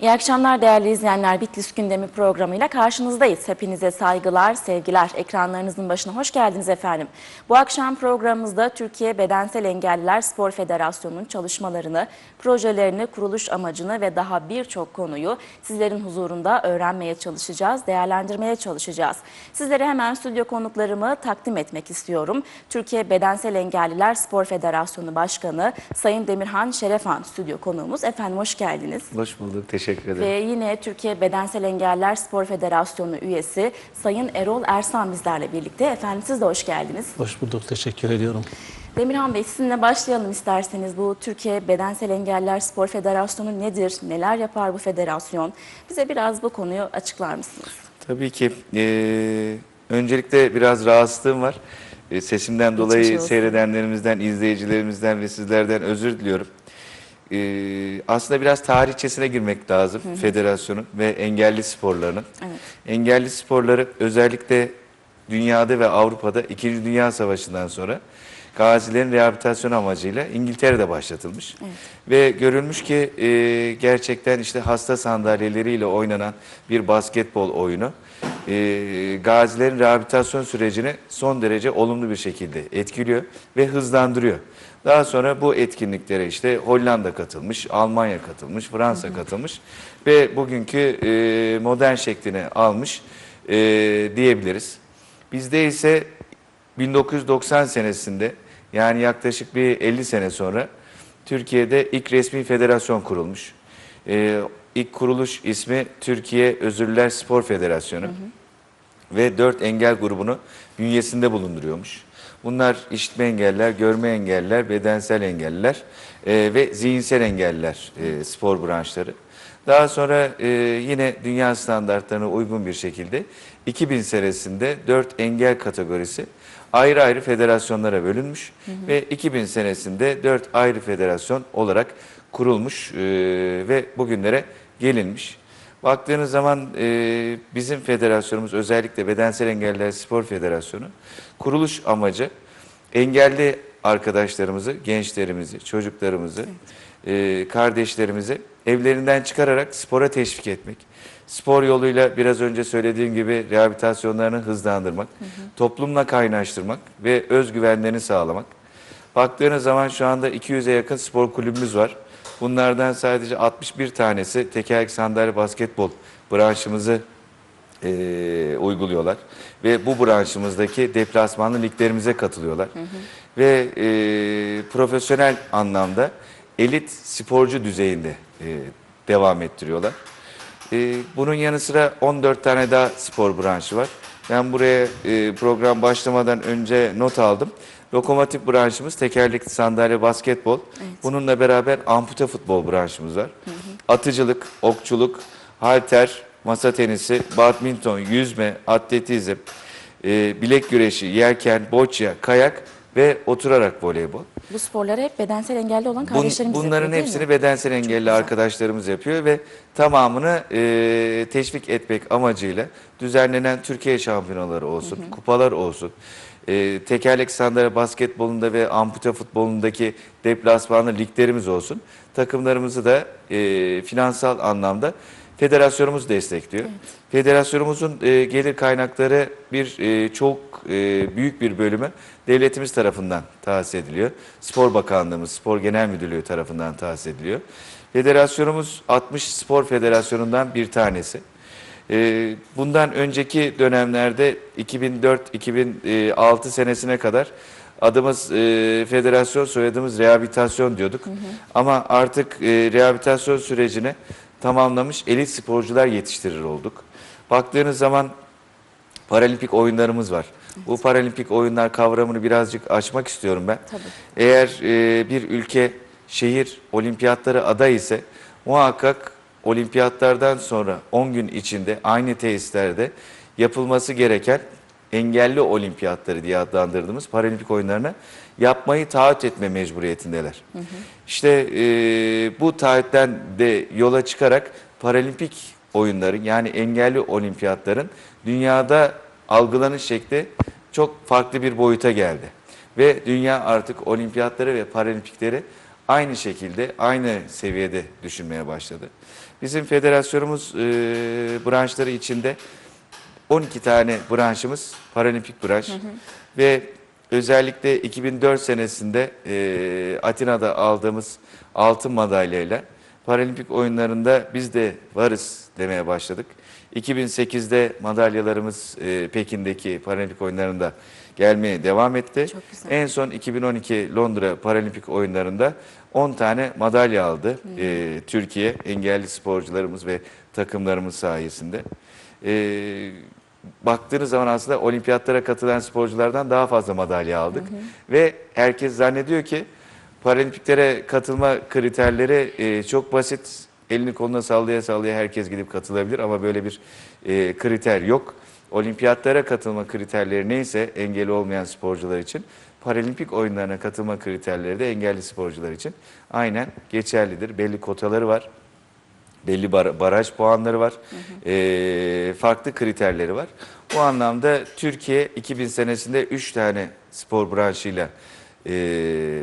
İyi akşamlar değerli izleyenler. Bitlis gündemi programıyla karşınızdayız. Hepinize saygılar, sevgiler. Ekranlarınızın başına hoş geldiniz efendim. Bu akşam programımızda Türkiye Bedensel Engelliler Spor Federasyonu'nun çalışmalarını, projelerini, kuruluş amacını ve daha birçok konuyu sizlerin huzurunda öğrenmeye çalışacağız, değerlendirmeye çalışacağız. Sizlere hemen stüdyo konuklarımı takdim etmek istiyorum. Türkiye Bedensel Engelliler Spor Federasyonu Başkanı Sayın Demirhan Şerefan stüdyo konuğumuz. Efendim hoş geldiniz. Hoş bulduk, teşekkür ederim. Ve yine Türkiye Bedensel Engeller Spor Federasyonu üyesi Sayın Erol Ersan bizlerle birlikte. Efendim siz de hoş geldiniz. Hoş bulduk, teşekkür ediyorum. Demirhan Bey sizinle başlayalım isterseniz. Bu Türkiye Bedensel Engeller Spor Federasyonu nedir? Neler yapar bu federasyon? Bize biraz bu konuyu açıklar mısınız? Tabii ki. Ee, öncelikle biraz rahatsızlığım var. Ee, sesimden dolayı olsun. seyredenlerimizden, izleyicilerimizden ve sizlerden özür diliyorum. Ee, aslında biraz tarihçesine girmek lazım federasyonun ve engelli sporlarının. Evet. Engelli sporları özellikle dünyada ve Avrupa'da 2. Dünya Savaşı'ndan sonra gazilerin rehabilitasyon amacıyla İngiltere'de başlatılmış. Ve görülmüş ki e, gerçekten işte hasta sandalyeleriyle oynanan bir basketbol oyunu e, gazilerin rehabilitasyon sürecini son derece olumlu bir şekilde etkiliyor ve hızlandırıyor. Daha sonra bu etkinliklere işte Hollanda katılmış, Almanya katılmış, Fransa katılmış ve bugünkü e, modern şeklini almış e, diyebiliriz. Bizde ise 1990 senesinde yani yaklaşık bir 50 sene sonra Türkiye'de ilk resmi federasyon kurulmuş. Ee, ilk kuruluş ismi Türkiye Özürlüler Spor Federasyonu ve dört engel grubunu bünyesinde bulunduruyormuş. Bunlar işitme engeller, görme engeller, bedensel engelliler e, ve zihinsel engeller e, spor branşları. Daha sonra e, yine dünya standartlarına uygun bir şekilde 2000 senesinde 4 engel kategorisi ayrı ayrı federasyonlara bölünmüş ve 2000 senesinde 4 ayrı federasyon olarak kurulmuş e, ve bugünlere gelinmiş. Baktığınız zaman e, bizim federasyonumuz özellikle Bedensel Engelliler Spor Federasyonu kuruluş amacı engelli arkadaşlarımızı, gençlerimizi, çocuklarımızı, e, kardeşlerimizi evlerinden çıkararak spora teşvik etmek. Spor yoluyla biraz önce söylediğim gibi rehabilitasyonlarını hızlandırmak, toplumla kaynaştırmak ve özgüvenlerini sağlamak. Baktığınız zaman şu anda 200'e yakın spor kulübümüz var. Bunlardan sadece 61 tanesi tekerlek sandalye basketbol branşımızı e, uyguluyorlar. Ve bu branşımızdaki deplasmanlı liglerimize katılıyorlar. Ve e, profesyonel anlamda elit sporcu düzeyinde e, devam ettiriyorlar. E, bunun yanı sıra 14 tane daha spor branşı var. Ben buraya e, program başlamadan önce not aldım. Lokomotif branşımız tekerlekli sandalye basketbol. Bununla beraber ampute futbol branşımız var. Atıcılık, okçuluk, halter, masa tenisi, badminton, yüzme, atletizm, e, bilek güreşi, yelken, boçya, kayak ve oturarak voleybol. Bu sporları hep bedensel engelli olan Bun- kardeşlerimiz bunların yapıyor, hepsini mi? bedensel engelli arkadaşlarımız yapıyor ve tamamını e, teşvik etmek amacıyla düzenlenen Türkiye şampiyonaları olsun, kupalar olsun, e, tekerlek sandalye basketbolunda ve ampute futbolundaki deplasmanlı liglerimiz olsun. Takımlarımızı da e, finansal anlamda federasyonumuz destekliyor. Federasyonumuzun e, gelir kaynakları bir e, çok e, büyük bir bölümü devletimiz tarafından tahsis ediliyor. Spor Bakanlığımız, Spor Genel Müdürlüğü tarafından tahsis ediliyor. Federasyonumuz 60 spor federasyonundan bir tanesi. E, bundan önceki dönemlerde 2004-2006 senesine kadar adımız e, federasyon, soyadımız rehabilitasyon diyorduk. Ama artık e, rehabilitasyon sürecini tamamlamış elit sporcular yetiştirir olduk. Baktığınız zaman paralimpik oyunlarımız var. Bu paralimpik oyunlar kavramını birazcık açmak istiyorum ben. Tabii. Eğer e, bir ülke, şehir olimpiyatları aday ise muhakkak olimpiyatlardan sonra 10 gün içinde aynı tesislerde yapılması gereken engelli olimpiyatları diye adlandırdığımız paralimpik oyunlarını yapmayı taahhüt etme mecburiyetindeler. İşte e, bu taahhütten de yola çıkarak paralimpik oyunların yani engelli olimpiyatların dünyada algılanış şekli çok farklı bir boyuta geldi. Ve dünya artık olimpiyatları ve paralimpikleri aynı şekilde, aynı seviyede düşünmeye başladı. Bizim federasyonumuz e, branşları içinde 12 tane branşımız paralimpik branş. Ve özellikle 2004 senesinde e, Atina'da aldığımız altın madalyayla paralimpik oyunlarında biz de varız demeye başladık. 2008'de madalyalarımız e, Pekin'deki paralimpik oyunlarında gelmeye devam etti. En son 2012 Londra Paralimpik oyunlarında 10 tane madalya aldı e, Türkiye engelli sporcularımız ve takımlarımız sayesinde. E, baktığınız zaman aslında olimpiyatlara katılan sporculardan daha fazla madalya aldık. Ve herkes zannediyor ki paralimpiklere katılma kriterleri e, çok basit. Elini koluna sallaya sallaya herkes gidip katılabilir ama böyle bir e, kriter yok. Olimpiyatlara katılma kriterleri neyse engelli olmayan sporcular için, paralimpik oyunlarına katılma kriterleri de engelli sporcular için aynen geçerlidir. Belli kotaları var belli bar- baraj puanları var. Ee, farklı kriterleri var. Bu anlamda Türkiye 2000 senesinde 3 tane spor branşıyla e,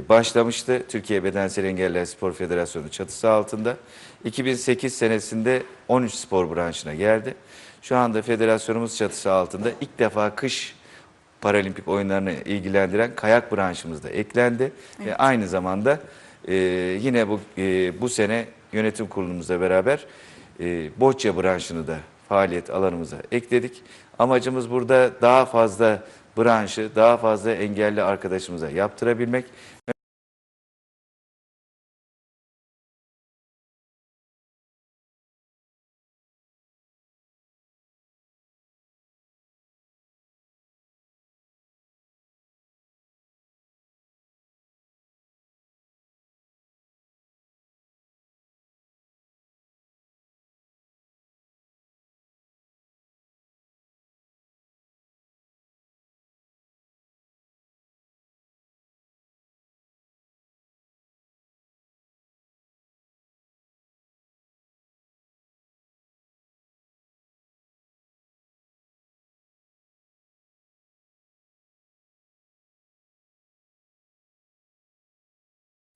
başlamıştı. Türkiye Bedensel Engelliler Spor Federasyonu çatısı altında. 2008 senesinde 13 spor branşına geldi. Şu anda federasyonumuz çatısı altında ilk defa kış paralimpik oyunlarını ilgilendiren kayak branşımız da eklendi. Ve aynı zamanda e, yine bu e, bu sene yönetim kurulumuzla beraber e, bocce branşını da faaliyet alanımıza ekledik. Amacımız burada daha fazla branşı, daha fazla engelli arkadaşımıza yaptırabilmek.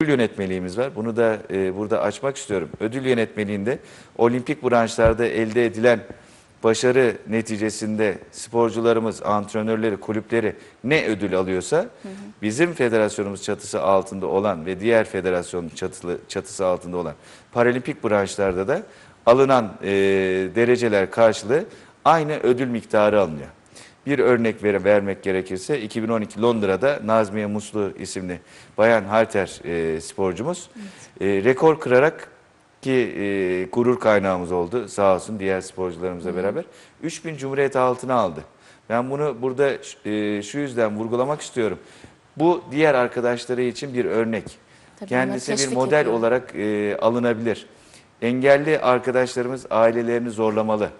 Ödül yönetmeliğimiz var. Bunu da e, burada açmak istiyorum. Ödül yönetmeliğinde olimpik branşlarda elde edilen başarı neticesinde sporcularımız, antrenörleri, kulüpleri ne ödül alıyorsa bizim federasyonumuz çatısı altında olan ve diğer federasyon çatılı, çatısı altında olan paralimpik branşlarda da alınan e, dereceler karşılığı aynı ödül miktarı alınıyor. Bir örnek ver, vermek gerekirse 2012 Londra'da Nazmiye Muslu isimli bayan halter e, sporcumuz e, rekor kırarak ki e, gurur kaynağımız oldu sağ olsun diğer sporcularımızla beraber 3000 Cumhuriyet altına aldı. Ben bunu burada e, şu yüzden vurgulamak istiyorum. Bu diğer arkadaşları için bir örnek. Tabii Kendisi bir model ediyor. olarak e, alınabilir. Engelli arkadaşlarımız ailelerini zorlamalı.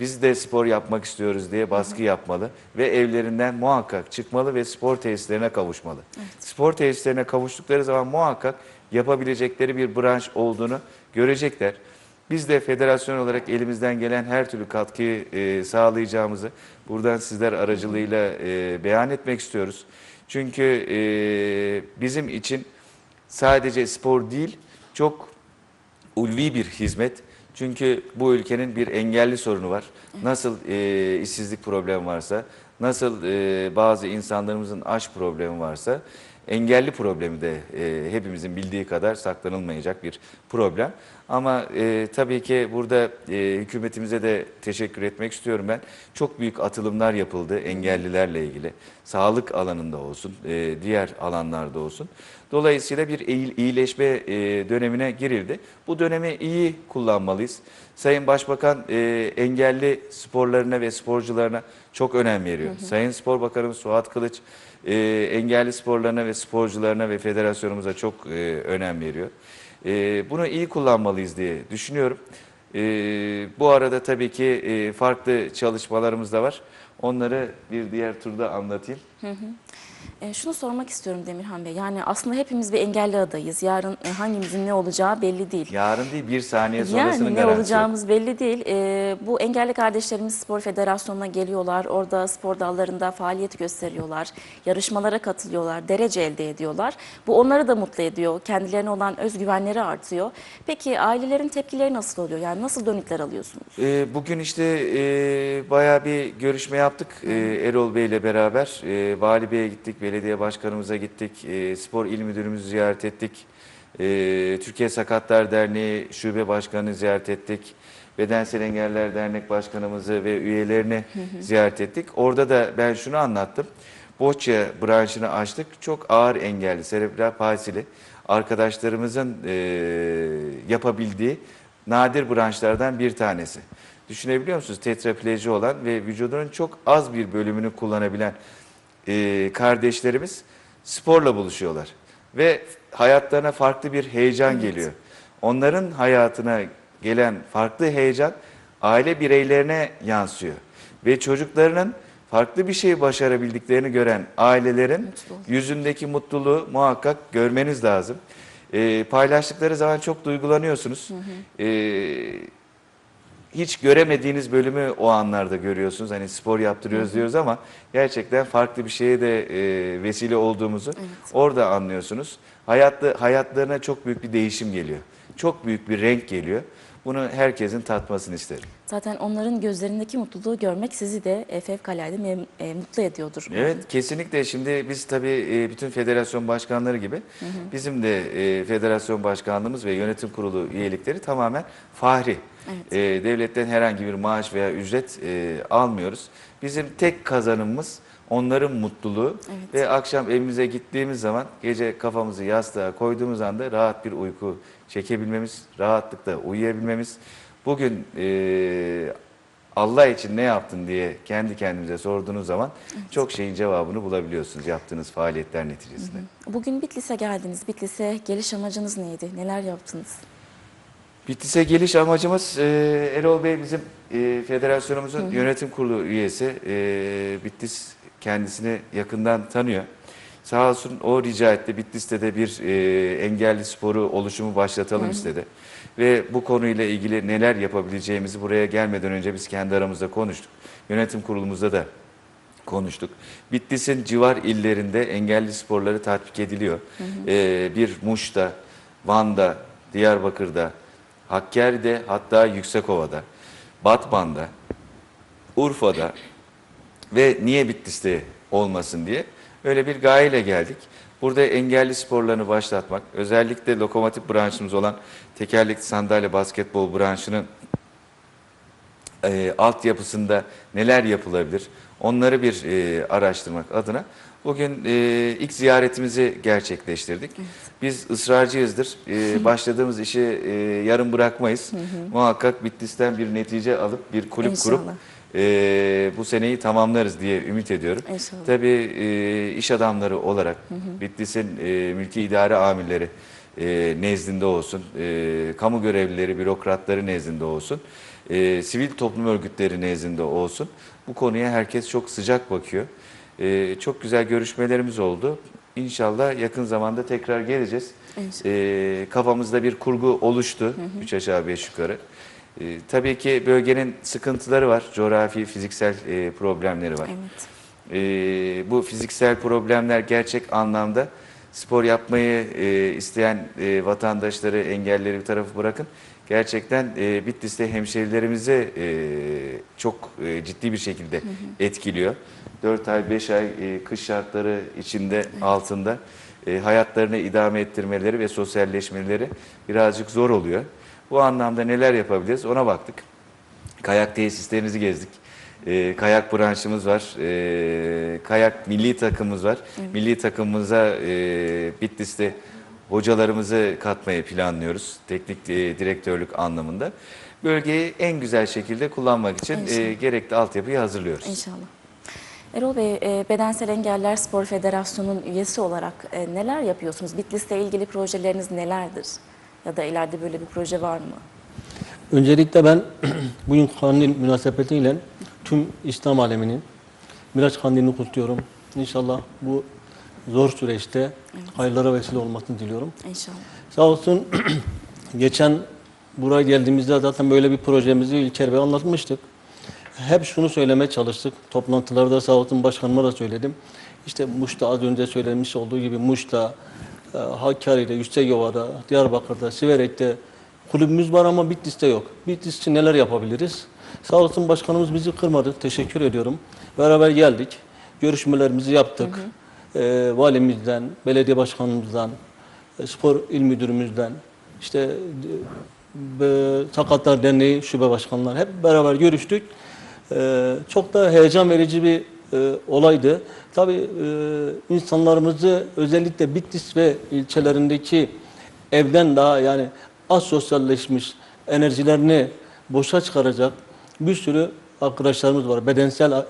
Biz de spor yapmak istiyoruz diye baskı yapmalı ve evlerinden muhakkak çıkmalı ve spor tesislerine kavuşmalı. Spor tesislerine kavuştukları zaman muhakkak yapabilecekleri bir branş olduğunu görecekler. Biz de federasyon olarak elimizden gelen her türlü katkıyı e, sağlayacağımızı buradan sizler aracılığıyla e, beyan etmek istiyoruz. Çünkü e, bizim için sadece spor değil, çok ulvi bir hizmet. Çünkü bu ülkenin bir engelli sorunu var. Nasıl e, işsizlik problemi varsa, nasıl e, bazı insanlarımızın aş problemi varsa, engelli problemi de e, hepimizin bildiği kadar saklanılmayacak bir problem. Ama e, tabii ki burada e, hükümetimize de teşekkür etmek istiyorum ben. Çok büyük atılımlar yapıldı engellilerle ilgili. Sağlık alanında olsun, e, diğer alanlarda olsun. Dolayısıyla bir iyi- iyileşme e, dönemine girildi. Bu dönemi iyi kullanmalıyız. Sayın Başbakan e, engelli sporlarına ve sporcularına çok önem veriyor. Sayın Spor Bakanımız Suat Kılıç e, engelli sporlarına ve sporcularına ve federasyonumuza çok e, önem veriyor. E, bunu iyi kullanmalıyız diye düşünüyorum. E, bu arada tabii ki e, farklı çalışmalarımız da var. Onları bir diğer turda anlatayım. E, şunu sormak istiyorum Demirhan Bey. Yani aslında hepimiz bir engelli adayız. Yarın e, hangimizin ne olacağı belli değil. Yarın değil bir saniye sonrasının Yani ne garantisi olacağımız belli değil. E, bu engelli kardeşlerimiz spor federasyonuna geliyorlar. Orada spor dallarında faaliyet gösteriyorlar. Yarışmalara katılıyorlar. Derece elde ediyorlar. Bu onları da mutlu ediyor. Kendilerine olan özgüvenleri artıyor. Peki ailelerin tepkileri nasıl oluyor? Yani nasıl dönükler alıyorsunuz? Ee, bugün işte e, bayağı bir görüşme yaptık e, Erol Bey ile beraber. E, Vali Bey'e gittik, belediye başkanımıza gittik, e, spor il müdürümüzü ziyaret ettik. E, Türkiye Sakatlar Derneği şube başkanını ziyaret ettik. Bedensel Engeller Dernek Başkanımızı ve üyelerini ziyaret ettik. Orada da ben şunu anlattım. Boçya branşını açtık. Çok ağır engelli, serebral palsili arkadaşlarımızın e, yapabildiği nadir branşlardan bir tanesi. Düşünebiliyor musunuz? Tetrapleji olan ve vücudunun çok az bir bölümünü kullanabilen e, kardeşlerimiz sporla buluşuyorlar. Ve hayatlarına farklı bir heyecan geliyor. Onların hayatına gelen farklı heyecan aile bireylerine yansıyor. Ve çocuklarının farklı bir şey başarabildiklerini gören ailelerin Mutlu yüzündeki mutluluğu muhakkak görmeniz lazım. E, paylaştıkları zaman çok duygulanıyorsunuz. E, hiç göremediğiniz bölümü o anlarda görüyorsunuz. Hani spor yaptırıyoruz diyoruz ama gerçekten farklı bir şeye de e, vesile olduğumuzu orada anlıyorsunuz. Hayatta, hayatlarına çok büyük bir değişim geliyor. Çok büyük bir renk geliyor. Bunu herkesin tatmasını isterim. Zaten onların gözlerindeki mutluluğu görmek sizi de e, fevkalade mem- e, mutlu ediyordur. Evet kesinlikle şimdi biz tabii e, bütün federasyon başkanları gibi bizim de e, federasyon başkanlığımız ve yönetim kurulu üyelikleri tamamen fahri. E, devletten herhangi bir maaş veya ücret e, almıyoruz. Bizim tek kazanımımız onların mutluluğu Evet. ve akşam evimize gittiğimiz zaman gece kafamızı yastığa koyduğumuz anda rahat bir uyku çekebilmemiz, rahatlıkla uyuyabilmemiz. Bugün e, Allah için ne yaptın diye kendi kendimize sorduğunuz zaman çok şeyin cevabını bulabiliyorsunuz yaptığınız faaliyetler neticesinde. Bugün Bitlis'e geldiniz. Bitlis'e geliş amacınız neydi? Neler yaptınız? Bitlis'e geliş amacımız e, Erol Bey bizim e, federasyonumuzun yönetim kurulu üyesi. E, Bitlis kendisini yakından tanıyor. Sağ olsun o rica etti. Bitlis'te de bir e, engelli sporu oluşumu başlatalım istedi. Ve bu konuyla ilgili neler yapabileceğimizi buraya gelmeden önce biz kendi aramızda konuştuk. Yönetim kurulumuzda da konuştuk. Bitlis'in civar illerinde engelli sporları tatbik ediliyor. Ee, bir Muş'ta, Van'da, Diyarbakır'da, Hakkari'de hatta Yüksekova'da, Batman'da, Urfa'da ve niye Bitlis'te olmasın diye öyle bir gayeyle geldik. Burada engelli sporlarını başlatmak, özellikle lokomotif branşımız olan tekerlekli sandalye basketbol branşının e, altyapısında neler yapılabilir onları bir e, araştırmak adına bugün e, ilk ziyaretimizi gerçekleştirdik. Biz ısrarcıyızdır. E, başladığımız işi e, yarım bırakmayız. Muhakkak Bitlis'ten bir netice alıp bir kulüp kurup İnşallah. e, bu seneyi tamamlarız diye ümit ediyorum. İnşallah. Tabii e, iş adamları olarak Bitlis'in e, mülki idare amirleri e, nezdinde olsun, e, kamu görevlileri, bürokratları nezdinde olsun, e, sivil toplum örgütleri nezdinde olsun. Bu konuya herkes çok sıcak bakıyor. E, çok güzel görüşmelerimiz oldu. İnşallah yakın zamanda tekrar geleceğiz. E, kafamızda bir kurgu oluştu. Üç aşağı beş yukarı. E, tabii ki bölgenin sıkıntıları var. Coğrafi, fiziksel e, problemleri var. Evet. Ee, bu fiziksel problemler gerçek anlamda spor yapmayı e, isteyen e, vatandaşları, engelleri bir tarafı bırakın. Gerçekten e, Bitlis'te hemşerilerimizi e, çok e, ciddi bir şekilde etkiliyor. 4 ay, 5 ay e, kış şartları içinde, altında e, hayatlarını idame ettirmeleri ve sosyalleşmeleri birazcık zor oluyor. Bu anlamda neler yapabiliriz ona baktık. Kayak tesislerinizi gezdik. Ee, kayak branşımız var. Ee, kayak milli takımımız var. Milli takımımıza e, Bitlis'te hocalarımızı katmayı planlıyoruz. Teknik e, direktörlük anlamında. Bölgeyi en güzel şekilde kullanmak için İnşallah. e, gerekli altyapıyı hazırlıyoruz. İnşallah. Erol Bey, e, Bedensel Engeller Spor Federasyonu'nun üyesi olarak e, neler yapıyorsunuz? Bitlis'le ilgili projeleriniz nelerdir? Ya da ileride böyle bir proje var mı? Öncelikle ben bugün kandil münasebetiyle tüm İslam aleminin Miraç kandilini kutluyorum. İnşallah bu zor süreçte hayırlara vesile olmasını diliyorum. İnşallah. Sağ olsun geçen buraya geldiğimizde zaten böyle bir projemizi İlker Bey anlatmıştık. Hep şunu söylemeye çalıştık. Toplantılarda sağ olsun başkanıma da söyledim. İşte Muş'ta az önce söylenmiş olduğu gibi Muş'ta, e, Hakkari'de, Yüksekova'da, Diyarbakır'da, Siverek'te kulübümüz var ama Bitlis'te yok. Bitlis için neler yapabiliriz? Sağ olsun başkanımız bizi kırmadı. Teşekkür ediyorum. Beraber geldik. Görüşmelerimizi yaptık. E, valimizden, belediye başkanımızdan, e, spor il müdürümüzden, işte e, e, Sakatlar Derneği şube başkanları hep beraber görüştük. E, çok da heyecan verici bir e, olaydı. Tabii e, insanlarımızı özellikle Bitlis ve ilçelerindeki evden daha yani az sosyalleşmiş enerjilerini boşa çıkaracak bir sürü arkadaşlarımız var. Bedensel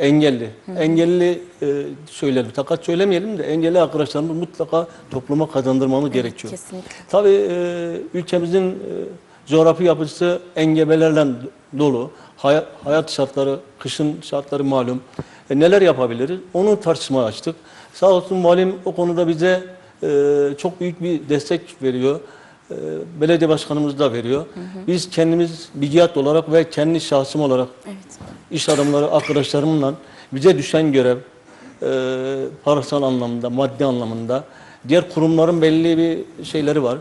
engelli. Engelli e, söyleyelim. Fakat söylemeyelim de engelli arkadaşlarımız mutlaka topluma kazandırmamız gerekiyor. Kesinlikle. Tabii e, ülkemizin e, coğrafi yapısı engebelerle dolu. Hayat, hayat şartları, kışın şartları malum. E, neler yapabiliriz? Onu tartışmaya açtık. Sağ olsun valim o konuda bize e, çok büyük bir destek veriyor. E, belediye başkanımız da veriyor. Biz kendimiz bilgiyat olarak ve kendi şahsım olarak Evet. iş adamları arkadaşlarımla bize düşen görev e, parasal anlamda, maddi anlamında diğer kurumların belli bir şeyleri var.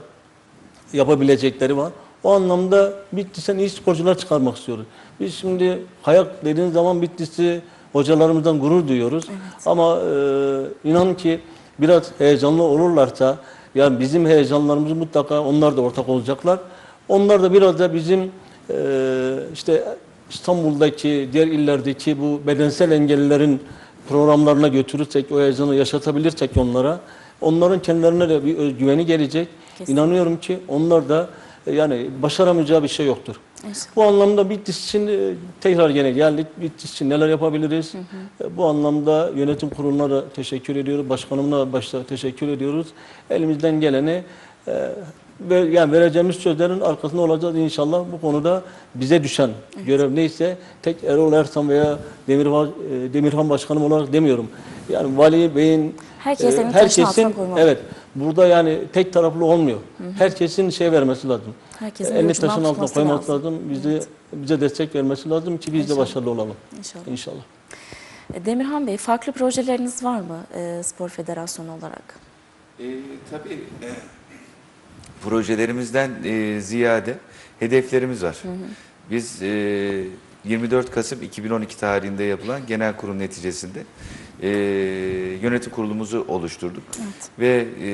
Yapabilecekleri var. O anlamda Bitlis'ten iyi sporcular çıkarmak istiyoruz. Biz şimdi kayak dediğiniz zaman Bitlis'i hocalarımızdan gurur duyuyoruz. Ama e, inan ki biraz heyecanlı olurlarsa yani bizim heyecanlarımız mutlaka onlar da ortak olacaklar. Onlar da biraz da bizim e, işte İstanbul'daki, diğer illerdeki bu bedensel engellilerin programlarına götürürsek, o heyecanı yaşatabilirsek onlara, onların kendilerine de bir özgüveni gelecek. Kesinlikle. İnanıyorum ki onlar da yani başaramayacağı bir şey yoktur. İnşallah. Bu anlamda Bitlis için e, tekrar gene geldik. Bitlis için neler yapabiliriz? E, Bu anlamda yönetim kuruluna da teşekkür ediyoruz. Başkanımına başta teşekkür ediyoruz. Elimizden geleni e, yani vereceğimiz sözlerin arkasında olacağız inşallah. Bu konuda bize düşen görev neyse tek Erol Ersan veya Demirhan, e, Demirhan Başkanım olarak demiyorum. Yani Vali Bey'in Herkes e, koymalı. evet burada yani tek taraflı olmuyor. Herkesin şey vermesi lazım. Herkesin Elini taşın altına koyması lazım. lazım. Bize bize destek vermesi lazım ki biz de İnşallah. başarılı olalım. İnşallah. İnşallah. E, Demirhan Bey, farklı projeleriniz var mı e, Spor Federasyonu olarak? E, tabii e, projelerimizden e, ziyade hedeflerimiz var. Biz e, 24 Kasım 2012 tarihinde yapılan genel kurul neticesinde e, yönetim kurulumuzu oluşturduk. Evet. Ve e,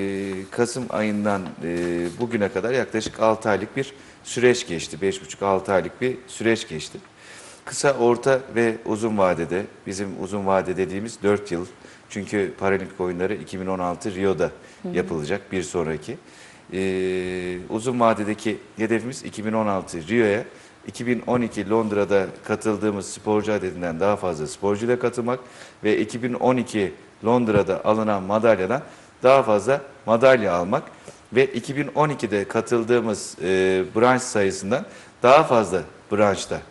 Kasım ayından e, bugüne kadar yaklaşık 6 aylık bir süreç geçti. 5,5-6 aylık bir süreç geçti. Kısa, orta ve uzun vadede, bizim uzun vade dediğimiz 4 yıl. Çünkü Paralimpik oyunları 2016 Rio'da yapılacak bir sonraki. Ee, uzun vadedeki hedefimiz 2016 Rio'ya, 2012 Londra'da katıldığımız sporcu adedinden daha fazla sporcuyla katılmak ve 2012 Londra'da alınan madalyadan daha fazla madalya almak ve 2012'de katıldığımız e, branş sayısından daha fazla branşta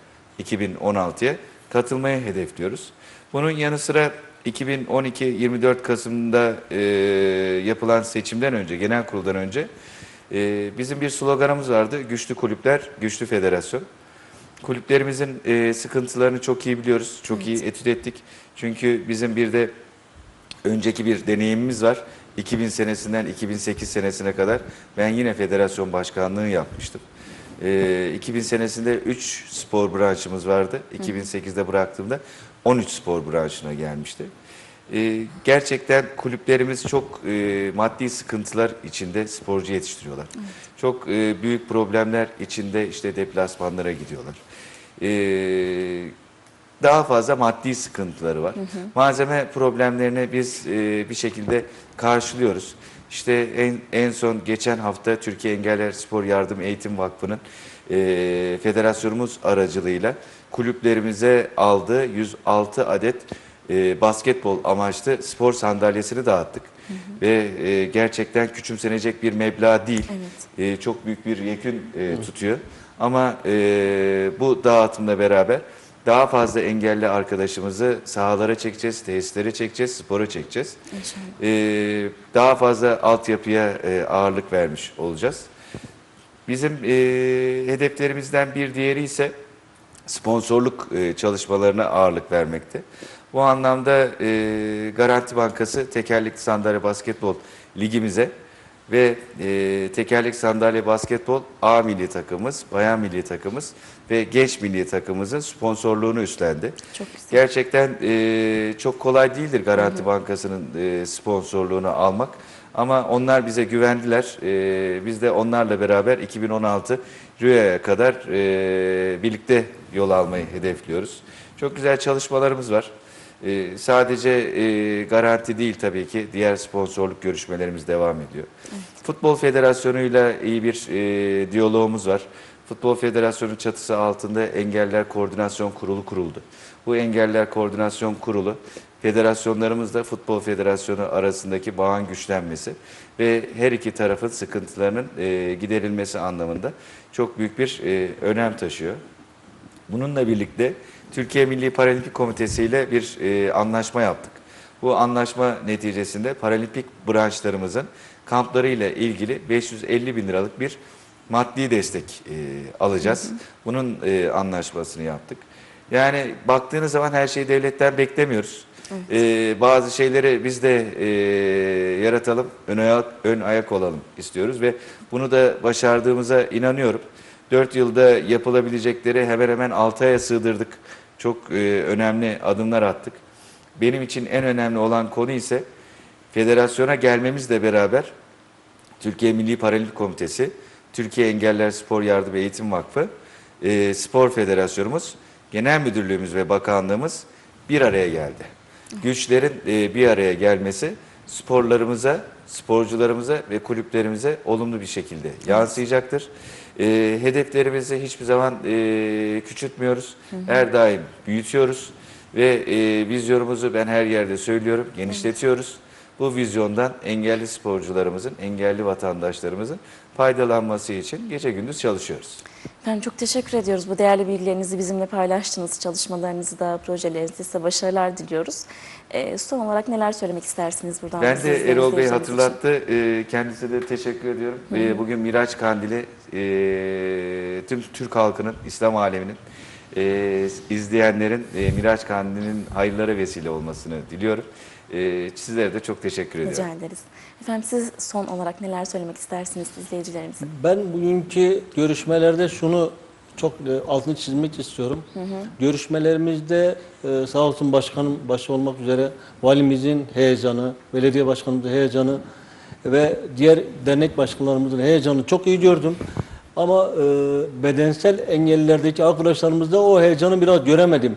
2016'ya katılmayı hedefliyoruz. Bunun yanı sıra 2012 24 Kasım'da e, yapılan seçimden önce, genel kuruldan önce e, bizim bir sloganımız vardı. Güçlü kulüpler, güçlü federasyon. Kulüplerimizin e, sıkıntılarını çok iyi biliyoruz, çok iyi etüt ettik. Çünkü bizim bir de önceki bir deneyimimiz var. 2000 senesinden 2008 senesine kadar ben yine federasyon başkanlığı yapmıştım. Ee, 2000 senesinde 3 spor branşımız vardı. 2008'de bıraktığımda 13 spor branşına gelmişti. Ee, gerçekten kulüplerimiz çok e, maddi sıkıntılar içinde sporcu yetiştiriyorlar. Çok e, büyük problemler içinde işte deplasmanlara gidiyorlar. Ee, daha fazla maddi sıkıntıları var. Malzeme problemlerini biz e, bir şekilde karşılıyoruz. İşte en, en son geçen hafta Türkiye Engeller Spor Yardım Eğitim Vakfı'nın e, federasyonumuz aracılığıyla kulüplerimize aldığı 106 adet e, basketbol amaçlı spor sandalyesini dağıttık. Ve e, gerçekten küçümsenecek bir meblağ değil. Evet. E, çok büyük bir yekün e, tutuyor. Ama e, bu dağıtımla beraber Daha fazla engelli arkadaşımızı sahalara çekeceğiz, tesislere çekeceğiz, spora çekeceğiz. Ee, daha fazla altyapıya e, ağırlık vermiş olacağız. Bizim e, hedeflerimizden bir diğeri ise sponsorluk e, çalışmalarına ağırlık vermekte. Bu anlamda e, Garanti Bankası Tekerlekli Sandalye Basketbol Ligimize ve e, Tekerlekli Sandalye Basketbol A milli takımımız, Bayan milli takımımız ve Genç milli takımımızın sponsorluğunu üstlendi. Çok güzel. Gerçekten e, çok kolay değildir Garanti Bankası'nın e, sponsorluğunu almak. Ama onlar bize güvendiler. E, biz de onlarla beraber 2016 Rio'ya kadar e, birlikte yol almayı hedefliyoruz. Çok güzel çalışmalarımız var. E, sadece e, garanti değil tabii ki. Diğer sponsorluk görüşmelerimiz devam ediyor. Futbol Federasyonu'yla iyi bir e, diyalogumuz var. Futbol Federasyonu çatısı altında Engeller Koordinasyon Kurulu kuruldu. Bu Engeller Koordinasyon Kurulu federasyonlarımızla Futbol Federasyonu arasındaki bağın güçlenmesi ve her iki tarafın sıkıntılarının e, giderilmesi anlamında çok büyük bir e, önem taşıyor. Bununla birlikte Türkiye Milli Paralimpik Komitesi ile bir e, anlaşma yaptık. Bu anlaşma neticesinde paralimpik branşlarımızın kampları ile ilgili 550 bin liralık bir maddi destek e, alacağız. Bunun e, anlaşmasını yaptık. Yani baktığınız zaman her şeyi devletten beklemiyoruz. E, bazı şeyleri biz de e, yaratalım, ön ayak, ön ayak olalım istiyoruz ve bunu da başardığımıza inanıyorum. 4 yılda yapılabilecekleri hemen hemen 6 aya sığdırdık. Çok e, önemli adımlar attık. Benim için en önemli olan konu ise federasyona gelmemizle beraber Türkiye Milli Paralimpik Komitesi, Türkiye Engeller Spor Yardım Eğitim Vakfı, e, Spor Federasyonumuz, Genel Müdürlüğümüz ve Bakanlığımız bir araya geldi. Güçlerin e, bir araya gelmesi sporlarımıza, sporcularımıza ve kulüplerimize olumlu bir şekilde yansıyacaktır. E, hedeflerimizi hiçbir zaman e, küçültmüyoruz. Her daim büyütüyoruz ve e, vizyonumuzu ben her yerde söylüyorum, genişletiyoruz. Bu vizyondan engelli sporcularımızın, engelli vatandaşlarımızın faydalanması için gece gündüz çalışıyoruz. Ben çok teşekkür ediyoruz. Bu değerli bilgilerinizi bizimle paylaştınız. Çalışmalarınızı da, projelerinizi size başarılar diliyoruz. Ee, son olarak neler söylemek istersiniz buradan? Ben de Erol Bey hatırlattı. Ee, Kendisine de teşekkür ediyorum. Ee, Bugün Miraç Kandili e, tüm Türk halkının, İslam aleminin, e, izleyenlerin e, Miraç Kandili'nin hayırlara vesile olmasını diliyorum. E, Sizlere de çok teşekkür ediyorum. Rica ederiz. Efendim siz son olarak neler söylemek istersiniz izleyicilerimize? Ben bugünkü görüşmelerde şunu çok e, altını çizmek istiyorum. Görüşmelerimizde e, sağ olsun başkanım başta olmak üzere valimizin heyecanı, belediye başkanımızın heyecanı ve diğer dernek başkanlarımızın heyecanı çok iyi gördüm. Ama e, bedensel engellilerdeki arkadaşlarımızda o heyecanı biraz göremedim.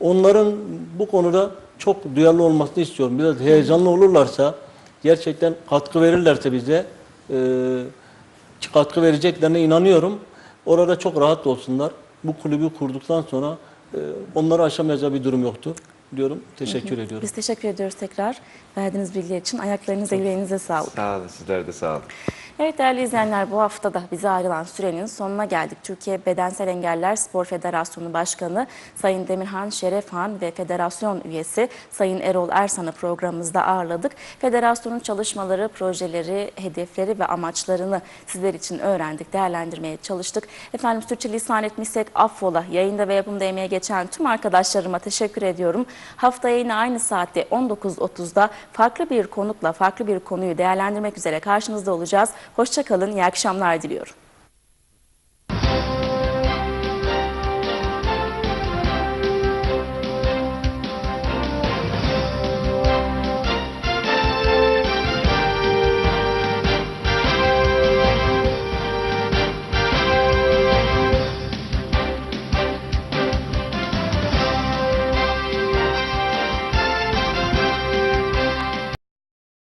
Onların bu konuda çok duyarlı olmasını istiyorum. Biraz heyecanlı olurlarsa, gerçekten katkı verirlerse bize e, katkı vereceklerine inanıyorum. Orada çok rahat olsunlar. Bu kulübü kurduktan sonra e, onları aşamayacağı bir durum yoktu diyorum. Teşekkür ediyorum. Biz teşekkür ediyoruz tekrar verdiğiniz bilgiler için. Ayaklarınıza, yüreğinize sağlık. Sağ olun, sizler de sağ olun. Evet değerli izleyenler bu hafta da bize ayrılan sürenin sonuna geldik. Türkiye Bedensel Engeller Spor Federasyonu Başkanı Sayın Demirhan Şerefhan ve federasyon üyesi Sayın Erol Ersan'ı programımızda ağırladık. Federasyonun çalışmaları, projeleri, hedefleri ve amaçlarını sizler için öğrendik, değerlendirmeye çalıştık. Efendim Türkçe lisan etmişsek affola. Yayında ve yapımda emeğe geçen tüm arkadaşlarıma teşekkür ediyorum. Haftaya yine aynı saatte 19.30'da farklı bir konukla, farklı bir konuyu değerlendirmek üzere karşınızda olacağız. Hoşçakalın, iyi akşamlar diliyorum.